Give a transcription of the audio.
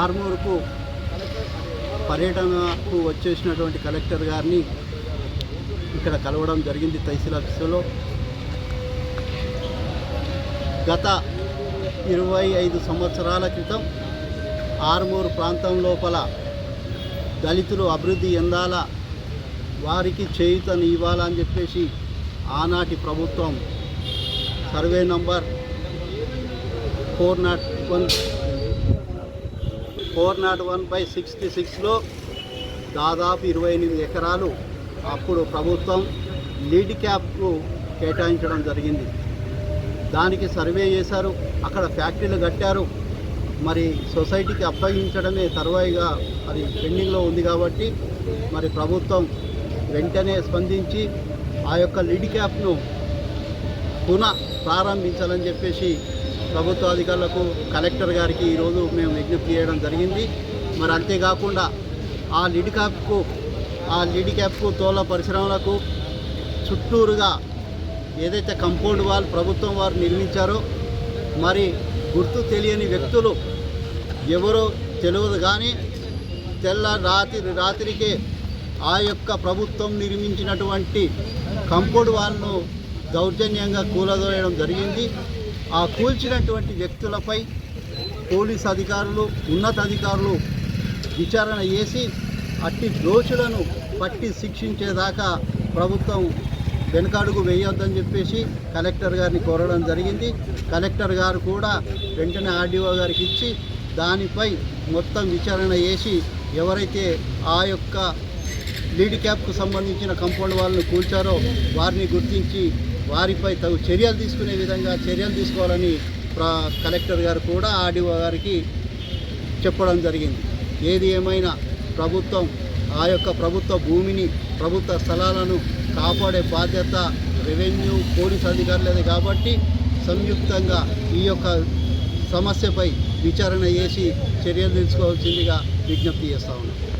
ఆర్మూర్కు పర్యటనకు వచ్చేసినటువంటి కలెక్టర్ గారిని ఇక్కడ కలవడం జరిగింది తహసీల్ ఆఫీసులో. గత ఇరవై ఐదు సంవత్సరాల క్రితం ఆర్మూర్ ప్రాంతం లోపల దళితులు అభివృద్ధి ఎందాల వారికి చేయుతని ఇవ్వాలని చెప్పేసి ఆనాటి ప్రభుత్వం survey number four not one four not one by sixty సిక్స్లో దాదాపు ఇరవై ఎనిమిది ఎకరాలు అప్పుడు ప్రభుత్వం లీడ్ క్యాప్కు కేటాయించడం జరిగింది. దానికి సర్వే చేశారు అక్కడ ఫ్యాక్టరీలు కట్టారు. మరి సొసైటీకి అప్పగించడమే తర్వాయిగా అది పెండింగ్లో ఉంది కాబట్టి మరి ప్రభుత్వం వెంటనే స్పందించి ఆ యొక్క లిడ్ క్యాప్ను పునః ప్రారంభించాలని చెప్పేసి ప్రభుత్వ అధికారులకు కలెక్టర్ గారికి ఈరోజు మేము విజ్ఞప్తి చేయడం జరిగింది. మరి అంతేకాకుండా ఆ లిడ్ క్యాప్కు ఆ లిడ్ క్యాప్కు తోల పరిశ్రమలకు చుట్టూరుగా ఏదైతే కంపౌండ్ వాల్ ప్రభుత్వం వారు నిర్మించారో మరి గుర్తు తెలియని వ్యక్తులు ఎవరో తెలియదు కానీ తెల్ల రాత్రి రాత్రికే ఆ యొక్క ప్రభుత్వం నిర్మించినటువంటి కంపౌండ్ వాళ్ళను దౌర్జన్యంగా కూలదోయడం జరిగింది. ఆ కూల్చినటువంటి వ్యక్తులపై పోలీస్ అధికారులు ఉన్నతాధికారులు విచారణ చేసి అట్టి దోషులను పట్టి శిక్షించేదాకా ప్రభుత్వం వెనకాడుగు వేయొద్దని చెప్పేసి కలెక్టర్ గారిని కోరడం జరిగింది. కలెక్టర్ గారు కూడా వెంటనే ఆర్డీఓ గారికి ఇచ్చి దానిపై మొత్తం విచారణ చేసి ఎవరైతే ఆ యొక్క లీడ్ క్యాప్కు సంబంధించిన కంపౌండ్ వాళ్ళను కూల్చారో వారిని గుర్తించి వారిపై తగు చర్యలు తీసుకునే విధంగా చర్యలు తీసుకోవాలని కలెక్టర్ గారు కూడా ఆర్డీఓ గారికి చెప్పడం జరిగింది. ఏది ఏమైనా ప్రభుత్వం ఆ యొక్క ప్రభుత్వ భూమిని ప్రభుత్వ స్థలాలను కాపాడే బాధ్యత రెవెన్యూ పోలీస్ అధికారులది కాబట్టి సంయుక్తంగా ఈ యొక్క సమస్యపై విచారణ చేసి చర్యలు తీసుకోవాల్సిందిగా విజ్ఞప్తి చేస్తా ఉన్నాం.